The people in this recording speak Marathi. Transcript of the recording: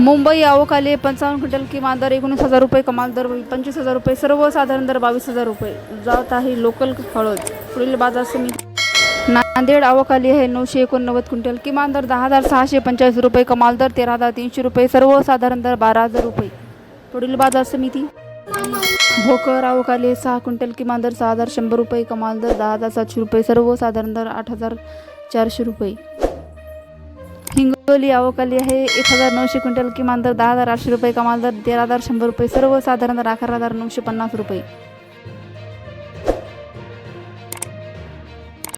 मुंबई अवकाली पंचावन्न क्विंटल किमान दर एकोणीस हजार रुपये कमाल दर पंचवीस हजार रुपये सर्वसाधारण दर बावीस हजार रुपये. जात आहे लोकल हळद. पुढील बाजार समिती. नांदेड अवकाली आहे नऊशे एकोणनव्वद क्विंटल. किमान दर दहा हजार सहाशे पंचाळीस रुपये कमाल दर तेरा हजार तीनशे रुपये सर्वसाधारण दर बारा हजार रुपये. पुढील बाजार समिती. भोकर अवकाली आहे सहा क्विंटल. किमान दर सहा हजार शंभर रुपये कमाल दर दहा हजार सातशे रुपये सर्वसाधारण दर आठ हजार चारशे रुपये. हिंगोली आवकाली आहे. एक हजार नऊशे क्विंटल किमान दर दहा हजार आठशे रुपये कमाल दर तेरा हजार शंभर रुपये सर्वसाधारण दर अकरा हजार नऊशे पन्नास रुपये.